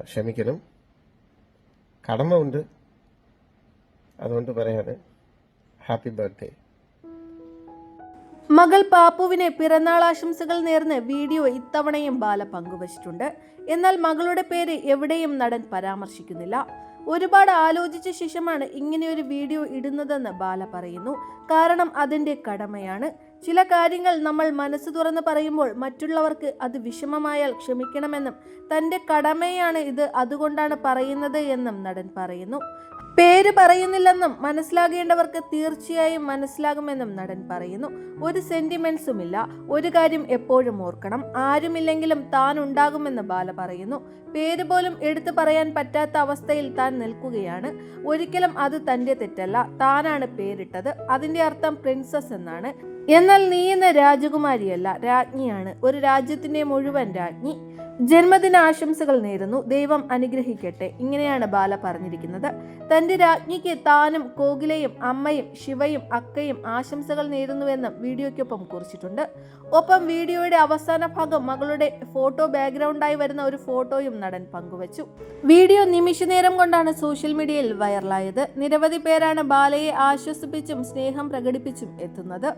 ക്ഷമിക്കണം. കടമ ഉണ്ട്. അതുകൊണ്ട് പറയാണ് ഹാപ്പി ബർത്ത്ഡേ. മകൾ പാപ്പുവിന് പിറന്നാൾ ആശംസകൾ നേർന്ന് വീഡിയോ ഇത്തവണയും ബാല പങ്കുവച്ചിട്ടുണ്ട്. എന്നാൽ മകളുടെ പേര് എവിടെയും നടൻ പരാമർശിക്കുന്നില്ല. ഒരുപാട് ആലോചിച്ച ശേഷമാണ് ഇങ്ങനെയൊരു വീഡിയോ ഇടുന്നതെന്ന് ബാല പറയുന്നു. കാരണം അതിന്റെ കടമയാണ്. ചില കാര്യങ്ങൾ നമ്മൾ മനസ്സ് തുറന്ന് പറയുമ്പോൾ മറ്റുള്ളവർക്ക് അത് വിഷമമായാൽ ക്ഷമിക്കണമെന്നും തന്റെ കടമയാണ് ഇത് അതുകൊണ്ടാണ് പറയുന്നത് എന്നും നടൻ പറയുന്നു. പേര് പറയുന്നില്ലെന്നും മനസ്സിലാകേണ്ടവർക്ക് തീർച്ചയായും മനസ്സിലാകുമെന്നും നടൻ പറയുന്നു. ഒരു സെന്റിമെന്റ്സും ഇല്ല ഒരു കാര്യം എപ്പോഴും ഓർക്കണം. ആരുമില്ലെങ്കിലും താൻ ഉണ്ടാകുമെന്ന് ബാല പറയുന്നു. പേര് പോലും എടുത്തു പറയാൻ പറ്റാത്ത അവസ്ഥയിൽ താൻ നിൽക്കുകയാണ്. ഒരിക്കലും അത് തന്റെ തെറ്റല്ല. താനാണ് പേരിട്ടത്. അതിന്റെ അർത്ഥം പ്രിൻസസ് എന്നാണ്. എന്നാൽ നീ എന്ന രാജകുമാരിയല്ല. രാജ്ഞിയാണ്. ഒരു രാജ്യത്തിന്റെ മുഴുവൻ രാജ്ഞി. ജന്മദിന ആശംസകൾ നേരുന്നു. ദൈവം അനുഗ്രഹിക്കട്ടെ. ഇങ്ങനെയാണ് ബാല പറഞ്ഞിരിക്കുന്നത്. തന്റെ രാജ്ഞിക്ക് താനും കോകിലയും അമ്മയും ശിവയും അക്കയും ആശംസകൾ നേരുന്നുവെന്നും വീഡിയോയ്ക്കൊപ്പം കുറിച്ചിട്ടുണ്ട്. ഒപ്പം വീഡിയോയുടെ അവസാന ഭാഗം മകളുടെ ഫോട്ടോ ബാക്ക്ഗ്രൗണ്ടായി വരുന്ന ഒരു ഫോട്ടോയും നടൻ പങ്കുവച്ചു. വീഡിയോ നിമിഷനേരം കൊണ്ടാണ് സോഷ്യൽ മീഡിയയിൽ വൈറലായത്. നിരവധി പേരാണ് ബാലയെ ആശ്വസിപ്പിച്ചും സ്നേഹം പ്രകടിപ്പിച്ചും എത്തുന്നത്.